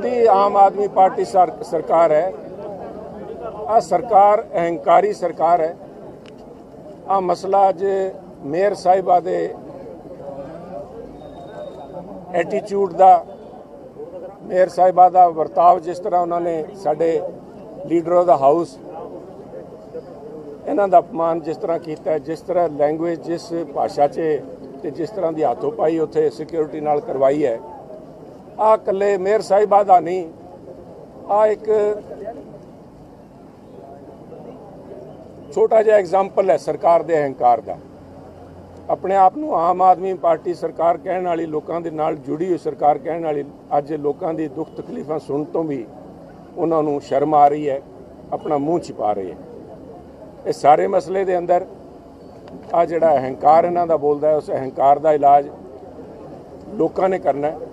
ਦੀ Aam Aadmi party sir- ਸਰਕਾਰ ਹੈ ਆ ਸਰਕਾਰ ਅਹੰਕਾਰੀ ਸਰਕਾਰ ਹੈ ਆ ਮਸਲਾ ਅੱਜ ਮੇਅਰ ਸਾਹਿਬਾ ਦੇ ਐਟੀਟਿਊਡ ਦਾ ਮੇਅਰ ਸਾਹਿਬਾ ਦਾ ਵਰਤਾਵ ਜਿਸ ਤਰ੍ਹਾਂ ਉਹਨਾਂ ਨੇ ਸਾਡੇ ਲੀਡਰ ਆਫ ਦਾ ਹਾਊਸ ਇਹਨਾਂ ਦਾ ਅਪਮਾਨ ਜਿਸ ਤਰ੍ਹਾਂ ਕੀਤਾ ਜਿਸ ਤਰ੍ਹਾਂ ਲੈਂਗੁਏਜ ਜਿਸ ਭਾਸ਼ਾ 'ਚ ਤੇ ਜਿਸ ਤਰ੍ਹਾਂ ਦੀ ਹੱਥੋਂ ਪਾਈ ਉੱਥੇ ਸਿਕਿਉਰਿਟੀ ਨਾਲ ਕਰਵਾਈ ਹੈ ਆ ਇਕੱਲੇ ਮੇਰ ਸਾਹਿਬਾ ਦਾ ਨਹੀਂ, ਆ ਇੱਕ ਛੋਟਾ ਜਿਹਾ ਐਗਜ਼ਾਮਪਲ ਹੈ ਸਰਕਾਰ ਦੇ ਅਹੰਕਾਰ ਦਾ। ਆਪਣੇ ਆਪ ਨੂੰ ਆਮ ਆਦਮੀ ਪਾਰਟੀ ਸਰਕਾਰ ਕਹਿਣ ਵਾਲੀ, ਲੋਕਾਂ ਦੇ ਨਾਲ ਜੁੜੀ ਹੋਈ ਸਰਕਾਰ ਕਹਿਣ ਵਾਲੀ, ਅੱਜ ਲੋਕਾਂ ਦੀ ਦੁੱਖ ਤਕਲੀਫਾਂ ਸੁਣਨ ਤੋਂ ਵੀ ਉਹਨਾਂ ਨੂੰ ਸ਼ਰਮ ਆ ਰਹੀ ਹੈ, ਆਪਣਾ ਮੂੰਹ ਛਿਪਾ ਰਹੀ ਹੈ। ਇਹ ਸਾਰੇ ਮਸਲੇ ਦੇ ਅੰਦਰ ਆ ਜਿਹੜਾ ਅਹੰਕਾਰ ਇਹਨਾਂ ਦਾ ਬੋਲਦਾ ਹੈ, ਉਸ ਅਹੰਕਾਰ ਦਾ ਇਲਾਜ ਲੋਕਾਂ ਨੇ ਕਰਨਾ ਹੈ।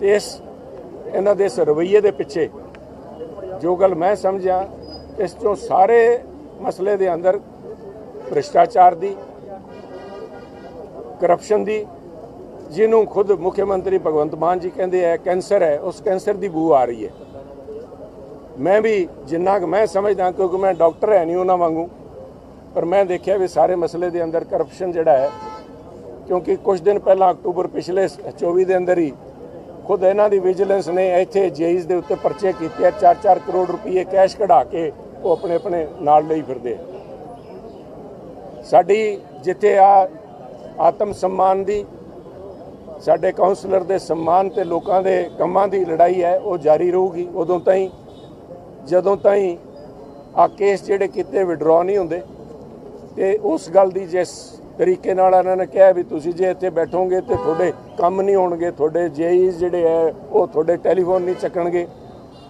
ਤੇ ਇਸ ਇਹਨਾਂ ਦੇ ਇਸ ਰਵੱਈਏ ਦੇ ਪਿੱਛੇ ਜੋ ਗੱਲ ਮੈਂ ਸਮਝਿਆ, ਇਸ ਤੋਂ ਸਾਰੇ ਮਸਲੇ ਦੇ ਅੰਦਰ ਭ੍ਰਿਸ਼ਟਾਚਾਰ ਦੀ ਕਰਪਸ਼ਨ ਦੀ, ਜਿਹਨੂੰ ਖੁਦ ਮੁੱਖ ਮੰਤਰੀ ਭਗਵੰਤ ਮਾਨ ਜੀ ਕਹਿੰਦੇ ਹੈ ਕੈਂਸਰ ਹੈ, ਉਸ ਕੈਂਸਰ ਦੀ ਬੂ ਆ ਰਹੀ ਹੈ। ਮੈਂ ਵੀ ਜਿੰਨਾ ਕੁ ਮੈਂ ਸਮਝਦਾ, ਕਿਉਂਕਿ ਮੈਂ ਡਾਕਟਰ ਹੈ ਨਹੀਂ ਉਹਨਾਂ ਵਾਂਗੂ, ਪਰ ਮੈਂ ਦੇਖਿਆ ਵੀ ਸਾਰੇ ਮਸਲੇ ਦੇ ਅੰਦਰ ਕਰਪਸ਼ਨ ਜਿਹੜਾ ਹੈ, ਕਿਉਂਕਿ ਕੁਝ ਦਿਨ ਪਹਿਲਾਂ ਅਕਤੂਬਰ ਪਿਛਲੇ 24 ਦੇ ਅੰਦਰ ਹੀ ਖੁਦ ਇਹਨਾਂ ਦੀ ਵਿਜੀਲੈਂਸ ਨੇ ਇੱਥੇ ਜੇਈਜ਼ ਦੇ ਉੱਤੇ ਪਰਚੇ ਕੀਤੇ ਆ 4-4 ਕਰੋੜ ਰੁਪਏ ਕੈਸ਼ ਕਢਾ ਕੇ ਉਹ ਆਪਣੇ ਆਪਣੇ ਨਾਲ ਲਈ ਫਿਰਦੇ ਸਾਡੀ ਜਿੱਥੇ ਆ ਆਤਮ ਸਨਮਾਨ ਦੀ, ਸਾਡੇ ਕਾਉਂਸਲਰ ਦੇ ਸਨਮਾਨ ਤੇ ਲੋਕਾਂ ਦੇ ਕੰਮਾਂ ਦੀ ਲੜਾਈ ਹੈ, ਉਹ ਜਾਰੀ ਰਹੂਗੀ। ਉਦੋਂ ਤਾਈਂ, ਜਦੋਂ ਤਾਈਂ ਆ ਕੇਸ ਜਿਹੜੇ ਕੀਤੇ ਵਿਡਰਾਅ ਨਹੀਂ ਹੁੰਦੇ ਤੇ ਉਸ ਗੱਲ ਦੀ ਜਿਸ ਤਰੀਕੇ ਨਾਲ ਇਹਨਾਂ ਨੇ ਕਿਹਾ ਵੀ ਤੁਸੀਂ ਜੇ ਇੱਥੇ ਬੈਠੋਗੇ ਤੇ ਤੁਹਾਡੇ ਕੰਮ ਨਹੀਂ ਹੋਣਗੇ, ਤੁਹਾਡੇ ਜੇਈਜ਼ ਜਿਹੜੇ ਹੈ, ਉਹ ਤੁਹਾਡੇ ਟੈਲੀਫੋਨ ਨਹੀਂ ਚੱਕਣਗੇ।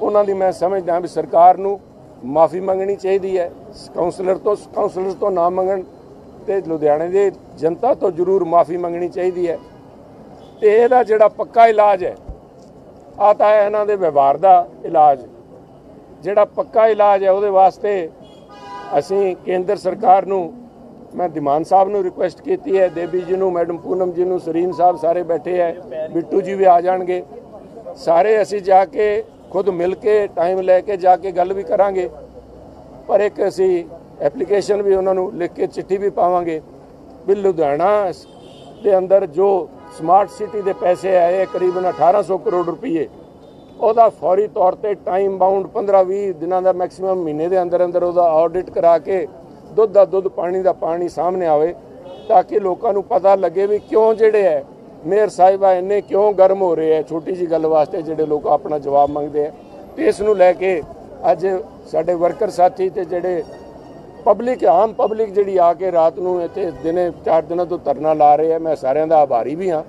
ਉਹਨਾਂ ਦੀ ਮੈਂ ਸਮਝਦਾ ਵੀ ਸਰਕਾਰ ਨੂੰ ਮਾਫੀ ਮੰਗਣੀ ਚਾਹੀਦੀ ਹੈ। ਕਾਉਂਸਲਰ ਤੋਂ ਕਾਉਂਸਲਰ ਤੋਂ ਨਾ ਮੰਗਣ ਤੇ ਲੁਧਿਆਣੇ ਦੇ ਜਨਤਾ ਤੋਂ ਜ਼ਰੂਰ ਮਾਫੀ ਮੰਗਣੀ ਚਾਹੀਦੀ ਹੈ। ਤੇ ਇਹਦਾ ਜਿਹੜਾ ਪੱਕਾ ਇਲਾਜ ਹੈ ਆ ਤਾਂ ਇਹਨਾਂ ਦੇ ਵਿਵਹਾਰ ਦਾ ਇਲਾਜ। ਜਿਹੜਾ ਪੱਕਾ ਇਲਾਜ ਹੈ, ਉਹਦੇ ਵਾਸਤੇ ਅਸੀਂ ਕੇਂਦਰ ਸਰਕਾਰ ਨੂੰ, ਮੈਂ ਦਿਮਾਨ ਸਾਹਿਬ ਨੂੰ ਰਿਕੁਐਸਟ ਕੀਤੀ ਹੈ ਦੇਵੀ ਜੀ ਨੂੰ, ਮੈਡਮ ਪੂਨਮ ਜੀ ਨੂੰ, ਸਰੀਨ ਸਾਹਿਬ ਸਾਰੇ ਬੈਠੇ ਹੈ, ਬਿੱਟੂ ਜੀ ਵੀ ਆ ਜਾਣਗੇ। ਸਾਰੇ ਅਸੀਂ ਜਾ ਕੇ ਖੁਦ ਮਿਲ ਕੇ ਟਾਈਮ ਲੈ ਕੇ ਜਾ ਕੇ ਗੱਲ ਵੀ ਕਰਾਂਗੇ। ਪਰ ਇੱਕ ਅਸੀਂ ਐਪਲੀਕੇਸ਼ਨ ਵੀ ਉਹਨਾਂ ਨੂੰ ਲਿਖ ਕੇ ਚਿੱਠੀ ਵੀ ਪਾਵਾਂਗੇ ਵੀ ਲੁਧਿਆਣਾ ਦੇ ਅੰਦਰ ਜੋ ਸਮਾਰਟ ਸਿਟੀ ਦੇ ਪੈਸੇ ਆਏ ਕਰੀਬਨ 1800 ਕਰੋੜ ਰੁਪਏ ਉਹਦਾ ਫੌਰੀ ਤੌਰ ਤੇ ਟਾਈਮ ਬਾਉਂਡ 15-20 ਦਿਨਾਂ ਦਾ ਮੈਕਸਿਮਮ ਮਹੀਨੇ ਦੇ ਅੰਦਰ ਅੰਦਰ ਉਹਦਾ ਆਡਿਟ ਕਰਾ ਕੇ ਦੁੱਧ ਦਾ ਦੁੱਧ, ਪਾਣੀ ਦਾ ਪਾਣੀ ਸਾਹਮਣੇ ਆਵੇ ਤਾਂ ਕਿ ਲੋਕਾਂ ਨੂੰ ਪਤਾ ਲੱਗੇ ਵੀ ਕਿਉਂ ਜਿਹੜੇ ਹੈ, ਮੇਅਰ ਸਾਹਿਬਾ ਇੰਨੇ ਕਿਉਂ ਗਰਮ ਹੋ ਰਹੇ ਹੈ, ਛੋਟੀ ਜੀ ਗੱਲ ਵਾਸਤੇ ਜਿਹੜੇ ਲੋਕ ਆਪਣਾ ਜਵਾਬ ਮੰਗਦੇ ਆ ਤੇ ਇਸ ਨੂੰ ਲੈ ਕੇ ਅੱਜ ਸਾਡੇ ਵਰਕਰ ਸਾਥੀ ਤੇ ਜਿਹੜੇ ਪਬਲਿਕ ਆਮ ਪਬਲਿਕ ਜਿਹੜੀ ਆ ਕੇ ਰਾਤ ਨੂੰ ਇੱਥੇ ਦਿਨੇ ਚਾਰ ਦਿਨਾਂ ਤੋਂ ਧਰਨਾ ਲਾ ਰਹੇ ਆ ਮੈਂ ਸਾਰਿਆਂ ਦਾ ਆਭਾਰੀ ਵੀ ਹਾਂ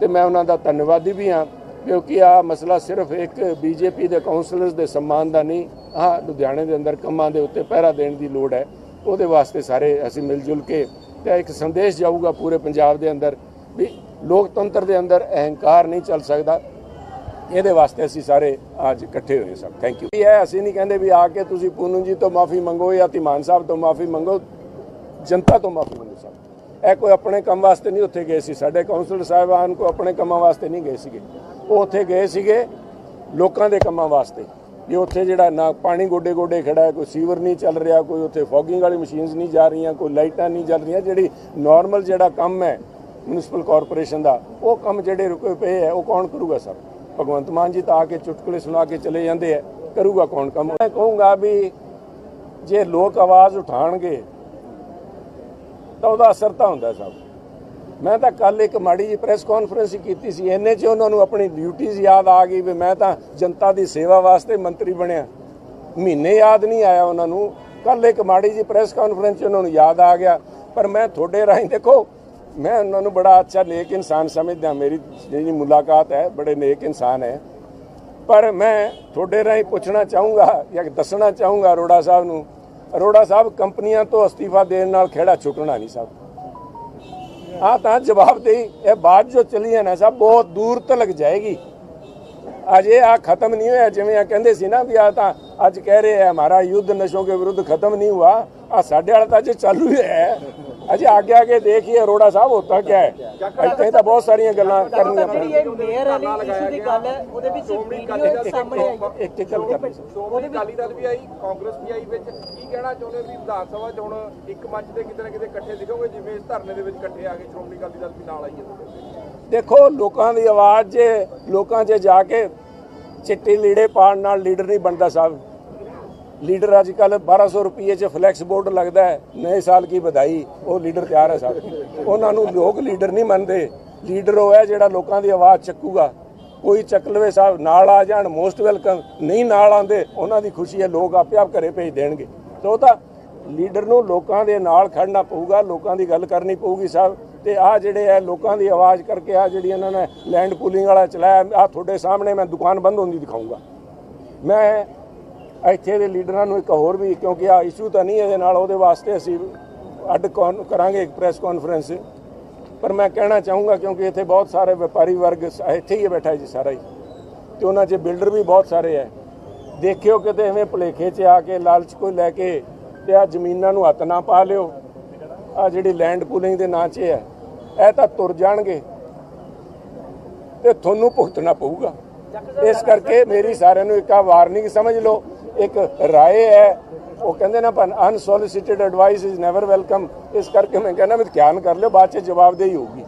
ਤੇ ਮੈਂ ਉਹਨਾਂ ਦਾ ਧੰਨਵਾਦੀ ਵੀ ਹਾਂ। ਕਿਉਂਕਿ ਆ ਮਸਲਾ ਸਿਰਫ ਇੱਕ ਬੀਜੇਪੀ ਦੇ ਕਾਉਂਸਲਰਸ ਦੇ ਸਨਮਾਨ ਦਾ ਨਹੀਂ, ਆ ਲੁਧਿਆਣੇ ਦੇ ਅੰਦਰ ਕੰਮਾਂ ਦੇ ਉੱਤੇ ਪਹਿਰਾ ਦੇਣ ਦੀ ਲੋੜ ਹੈ। ਉਹਦੇ ਵਾਸਤੇ ਸਾਰੇ ਅਸੀਂ ਮਿਲ ਜੁਲ ਕੇ ਤੇ ਇੱਕ ਸੰਦੇਸ਼ ਜਾਊਗਾ ਪੂਰੇ ਪੰਜਾਬ ਦੇ ਅੰਦਰ ਵੀ ਲੋਕਤੰਤਰ ਦੇ ਅੰਦਰ ਅਹੰਕਾਰ ਨਹੀਂ ਚੱਲ ਸਕਦਾ। ਇਹਦੇ ਵਾਸਤੇ ਅਸੀਂ ਸਾਰੇ ਅੱਜ ਇਕੱਠੇ ਹੋਏ ਸਭ ਥੈਂਕ ਯੂ ਇਹ ਅਸੀਂ ਨਹੀਂ ਕਹਿੰਦੇ ਵੀ ਆ ਕੇ ਤੁਸੀਂ ਪੂਨੂ ਜੀ ਤੋਂ ਮਾਫੀ ਮੰਗੋ ਜਾਂ ਧੀਮਾਨ ਸਾਹਿਬ ਤੋਂ ਮਾਫੀ ਮੰਗੋ, ਜਨਤਾ ਤੋਂ ਮਾਫੀ ਮੰਗੋ ਸਭ। ਇਹ ਕੋਈ ਆਪਣੇ ਕੰਮ ਵਾਸਤੇ ਨਹੀਂ ਉੱਥੇ ਗਏ ਸੀ। ਸਾਡੇ ਕਾਉਂਸਲਰ ਸਾਹਿਬਾਨ ਕੋ ਆਪਣੇ ਕੰਮਾਂ ਵਾਸਤੇ ਨਹੀਂ ਗਏ ਸੀਗੇ। ਉਹ ਉੱਥੇ ਗਏ ਸੀਗੇ ਲੋਕਾਂ ਦੇ ਕੰਮਾਂ ਵਾਸਤੇ। ਵੀ ਉੱਥੇ ਜਿਹੜਾ ਨਾ ਪਾਣੀ ਗੋਡੇ ਗੋਡੇ ਖੜਾ ਹੈ, ਕੋਈ ਸੀਵਰ ਨਹੀਂ ਚੱਲ ਰਿਹਾ, ਕੋਈ ਉੱਥੇ ਫੋਗਿੰਗ ਵਾਲੀ ਮਸ਼ੀਨਸ ਨਹੀਂ ਜਾ ਰਹੀਆਂ, ਕੋਈ ਲਾਈਟਾਂ ਨਹੀਂ ਚੱਲ ਰਹੀਆਂ, ਜਿਹੜੀ ਨਾਰਮਲ ਜਿਹੜਾ ਕੰਮ ਹੈ ਮਿਊਨਿਸਪਲ ਕਾਰਪੋਰੇਸ਼ਨ ਦਾ, ਉਹ ਕੰਮ ਜਿਹੜੇ ਰੁਕੇ ਪਏ ਹੈ, ਉਹ ਕੌਣ ਕਰੂਗਾ ਸਰ? ਭਗਵੰਤ ਮਾਨ ਜੀ ਤਾਂ ਆ ਕੇ ਚੁਟਕਲੇ ਸੁਣਾ ਕੇ ਚਲੇ ਜਾਂਦੇ ਆ ਕਰੂਗਾ ਕੌਣ ਕੰਮ? ਮੈਂ ਕਹੂੰਗਾ ਵੀ ਜੇ ਲੋਕ ਆਵਾਜ਼ ਉਠਾਣਗੇ, ਤਾਂ ਉਹਦਾ ਅਸਰ ਤਾਂ ਹੁੰਦਾ ਸਭ। ਮੈਂ ਤਾਂ ਕੱਲ ਇੱਕ ਮਾੜੀ ਜੀ ਪ੍ਰੈਸ ਕਾਨਫਰੰਸ ਹੀ ਕੀਤੀ ਸੀ। ਇੰਨੇ 'ਚ ਉਹਨਾਂ ਨੂੰ ਆਪਣੀ ਡਿਊਟੀਆਂ ਯਾਦ ਆ ਗਈ ਵੀ ਮੈਂ ਤਾਂ ਜਨਤਾ ਦੀ ਸੇਵਾ ਵਾਸਤੇ ਮੰਤਰੀ ਬਣਿਆ। ਮਹੀਨੇ ਯਾਦ ਨਹੀਂ ਆਇਆ ਉਹਨਾਂ ਨੂੰ। ਕੱਲ ਇੱਕ ਮਾੜੀ ਜੀ ਪ੍ਰੈਸ ਕਾਨਫਰੰਸ 'ਚ ਉਹਨਾਂ ਨੂੰ ਯਾਦ ਆ ਗਿਆ। ਪਰ ਮੈਂ ਤੁਹਾਡੇ ਰਾਹੀਂ ਦੇਖੋ, ਮੈਂ ਉਹਨਾਂ ਨੂੰ ਬੜਾ ਅੱਛਾ ਨੇਕ ਇਨਸਾਨ ਸਮਝਦਾ ਮੇਰੀ ਜਿਹੜੀ ਮੁਲਾਕਾਤ ਹੈ, ਬੜੇ ਨੇਕ ਇਨਸਾਨ ਹੈ। ਪਰ ਮੈਂ ਤੁਹਾਡੇ ਰਾਹੀਂ ਪੁੱਛਣਾ ਚਾਹੂੰਗਾ ਜਾਂ ਦੱਸਣਾ ਚਾਹੂੰਗਾ ਅਰੋੜਾ ਸਾਹਿਬ ਨੂੰ। ਅਰੋੜਾ ਸਾਹਿਬ, ਕੰਪਨੀਆਂ ਤੋਂ ਅਸਤੀਫਾ ਦੇਣ ਨਾਲ ਖੇੜਾ ਛੁੱਟਣਾ ਨਹੀਂ ਸਾਹਿਬ ਆ ਤਾਂ ਜਵਾਬ ਦੇਈ, ਇਹ ਬਾਤ ਜੋ ਚਲੀ ਹੈ ਨਾ ਸਾਹਿਬ ਬਹੁਤ ਦੂਰ ਤੱਕ ਜਾਏਗੀ। ਅਜੇ ਆ ਖਤਮ ਨਹੀਂ ਹੋਇਆ, ਜਿਵੇਂ ਆ ਕਹਿੰਦੇ ਸੀ ਨਾ ਵੀ ਆ ਤਾਂ ਅੱਜ ਕਹਿ ਰਹੇ ਹੈ ਹਮਾਰਾ ਯੁੱਧ ਨਸ਼ੋਂ ਕੇ ਵਿਰੁੱਧ ਖਤਮ ਨਹੀਂ ਹੁਆ। ਆ ਸਾਡੇ ਵਾਲਾ ਤਾਂ ਅਜੇ ਚਾਲੂ ਹੀ ਹੈ। ਅਜੇ ਆਗੇ ਆਗੇ ਦੇਖੀਏ ਅਰੋੜਾ ਸਾਹਿਬ ਹੋਤਾ ਕਿਆ ਹੈ ਇੱਥੇ ਤਾਂ ਬਹੁਤ ਸਾਰੀਆਂ ਗੱਲਾਂ ਕਰਨੀਆਂ ਜਿਹੜੀ ਪੈਣਗੀਆਂ ਇਹ ਮੇਅਰ ਵਾਲੀ ਇਸ਼ੂ ਦੀ ਗੱਲ ਹੈ ਉਹਦੇ ਵਿੱਚ ਵੀਡੀਓ ਸਾਹਮਣੇ ਆਈ। ਇੱਕ ਇੱਕ ਗੱਲ ਕਰਨੀ। ਸੀ ਸ਼੍ਰੋਮਣੀ ਅਕਾਲੀ ਦਲ ਵੀ ਆਈ ਕਾਂਗਰਸ ਵੀ ਆਈ ਵਿੱਚ। ਕੀ ਕਹਿਣਾ ਚਾਹੁੰਦੇ ਵੀ ਵਿਧਾਨ ਸਭਾ 'ਚ ਹੁਣ ਇੱਕ ਮੰਚ ਤੇ ਕਿਤੇ ਨਾ ਕਿਤੇ ਇਕੱਠੇ ਦਿਖੋਗੇ ਜਿਵੇਂ ਇਸ ਧਰਨੇ ਦੇ ਵਿੱਚ ਇਕੱਠੇ ਆ ਕੇ ਸ਼੍ਰੋਮਣੀ ਅਕਾਲੀ ਦਲ ਵੀ ਨਾਲ ਆਈ ਹੈ। ਦੇਖੋ ਲੋਕਾਂ ਦੀ ਆਵਾਜ਼ ਜੇ ਲੋਕਾਂ 'ਚ ਜਾ ਕੇ ਚਿੱਟੇ ਲੀੜੇ ਪਾਣ ਨਾਲ ਲੀਡਰ ਨਹੀਂ ਬਣਦਾ ਸਾਹਿਬ। ਲੀਡਰ ਅੱਜ ਕੱਲ 1200 ਰੁਪਏ 'ਚ ਫਲੈਕਸ ਬੋਰਡ ਲੱਗਦਾ ਹੈ। ਨਵੇਂ ਸਾਲ ਕੀ ਵਧਾਈ, ਉਹ ਲੀਡਰ ਤਿਆਰ ਹੈ ਸਾਹਿਬ ਉਹਨਾਂ ਨੂੰ ਲੋਕ ਲੀਡਰ ਨਹੀਂ ਮੰਨਦੇ। ਲੀਡਰ ਉਹ ਹੈ ਜਿਹੜਾ ਲੋਕਾਂ ਦੀ ਆਵਾਜ਼ ਚੱਕੂਗਾ। ਕੋਈ ਚੱਕ ਲਵੇ ਸਾਹਿਬ ਨਾਲ ਆ ਜਾਣ ਮੋਸਟ ਵੈਲਕਮ ਨਹੀਂ ਨਾਲ ਆਉਂਦੇ, ਉਹਨਾਂ ਦੀ ਖੁਸ਼ੀ ਹੈ, ਲੋਕ ਆਪੇ ਆਪ ਘਰੇ ਭੇਜ ਦੇਣਗੇ। ਤੇ ਉਹ ਤਾਂ ਲੀਡਰ ਨੂੰ ਲੋਕਾਂ ਦੇ ਨਾਲ ਖੜਨਾ ਪਊਗਾ, ਲੋਕਾਂ ਦੀ ਗੱਲ ਕਰਨੀ ਪਊਗੀ ਸਾਹਿਬ ਤੇ ਆ ਜਿਹੜੇ ਹੈ, ਲੋਕਾਂ ਦੀ ਆਵਾਜ਼ ਕਰਕੇ ਆ ਜਿਹੜੀ ਇਹਨਾਂ ਨੇ ਲੈਂਡ ਪੂਲਿੰਗ ਵਾਲਾ ਚਲਾਇਆ ਆ ਤੁਹਾਡੇ ਸਾਹਮਣੇ ਮੈਂ ਦੁਕਾਨ ਬੰਦ ਹੁੰਦੀ ਦਿਖਾਊਂਗਾ। ਮੈਂ ਇੱਥੇ ਦੇ ਲੀਡਰਾਂ ਨੂੰ ਇੱਕ ਹੋਰ ਵੀ, ਕਿਉਂਕਿ ਆ ਇਸ਼ੂ ਤਾਂ ਨਹੀਂ ਇਹਦੇ ਨਾਲ, ਉਹਦੇ ਵਾਸਤੇ ਅਸੀਂ ਅੱਡ ਕੌਨ- ਕਰਾਂਗੇ ਇੱਕ ਪ੍ਰੈਸ ਕਾਨਫਰੰਸ ਪਰ ਮੈਂ ਕਹਿਣਾ ਚਾਹੂੰਗਾ, ਕਿਉਂਕਿ ਇੱਥੇ ਬਹੁਤ ਸਾਰੇ ਵਪਾਰੀ ਵਰਗ ਇੱਥੇ ਹੀ ਬੈਠਾ ਜੀ ਸਾਰਾ ਹੀ। ਤੇ ਉਹਨਾਂ 'ਚ ਬਿਲਡਰ ਵੀ ਬਹੁਤ ਸਾਰੇ ਹੈ। ਦੇਖਿਓ ਕਿਤੇ ਐਵੇਂ ਭੁਲੇਖੇ 'ਚ ਆ ਕੇ, ਲਾਲਚ ਕੋਈ ਲੈ ਕੇ ਤੇ ਆ ਜ਼ਮੀਨਾਂ ਨੂੰ ਹੱਥ ਨਾ ਪਾ ਲਿਓ। ਆ ਜਿਹੜੀ ਲੈਂਡ ਪੂਲਿੰਗ ਦੇ ਨਾਂ 'ਚ ਹੈ। ਇਹ ਤਾਂ ਤੁਰ ਜਾਣਗੇ। ਤੇ ਤੁਹਾਨੂੰ ਭੁਗਤਣਾ ਪਊਗਾ। ਇਸ ਕਰਕੇ ਮੇਰੀ ਸਾਰਿਆਂ ਨੂੰ ਇੱਕ ਆ ਵਾਰਨਿੰਗ ਸਮਝ ਲਓ। ਇੱਕ ਰਾਏ ਹੈ। ਉਹ ਕਹਿੰਦੇ ਨਾ ਪਰ unsolicited advice is never welcome ਇਸ ਕਰਕੇ ਮੈਂ ਕਹਿੰਦਾ, ਵੀ ਧਿਆਨ ਕਰ ਲਿਓ, ਬਾਅਦ ਚ ਜਵਾਬਦੇਹੀ ਹੋਊਗੀ।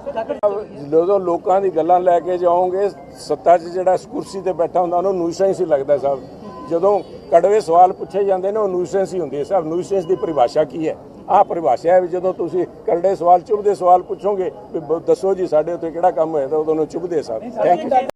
ਜਦੋਂ ਲੋਕਾਂ ਦੀ ਗੱਲਾਂ ਲੈ ਕੇ ਜਾਓਗੇ, ਸੱਤਾ 'ਚ ਜਿਹੜਾ ਕੁਰਸੀ ਤੇ ਬੈਠਾ ਹੁੰਦਾ, ਉਹਨੂੰ ਨੂਇਸੈਂਸ ਹੀ ਲੱਗਦਾ ਸਾਹਿਬ ਜਦੋਂ ਕੜਵੇ ਸਵਾਲ ਪੁੱਛੇ ਜਾਂਦੇ ਨੇ, ਉਹ ਨੂਇਸੈਂਸ ਹੀ ਹੁੰਦੀ ਹੈ ਸਾਹਿਬ ਨੂਇਸੈਂਸ ਦੀ ਪਰਿਭਾਸ਼ਾ ਕੀ ਹੈ? ਆਹ ਪਰਿਭਾਸ਼ਾ ਹੈ ਵੀ ਜਦੋਂ ਤੁਸੀਂ ਕਰੜੇ ਸਵਾਲ, ਚੁੱਭਦੇ ਸਵਾਲ ਪੁੱਛੋਗੇ, ਵੀ ਬ- ਦੱਸੋ ਜੀ, ਸਾਡੇ ਉੱਤੇ ਕਿਹੜਾ ਕੰਮ ਹੋਇਆ, ਤਾਂ ਉਦੋਂ ਨੂੰ ਚੁੱਭਦੇ ਸਾਹਿਬ ਥੈਂਕ ਯੂ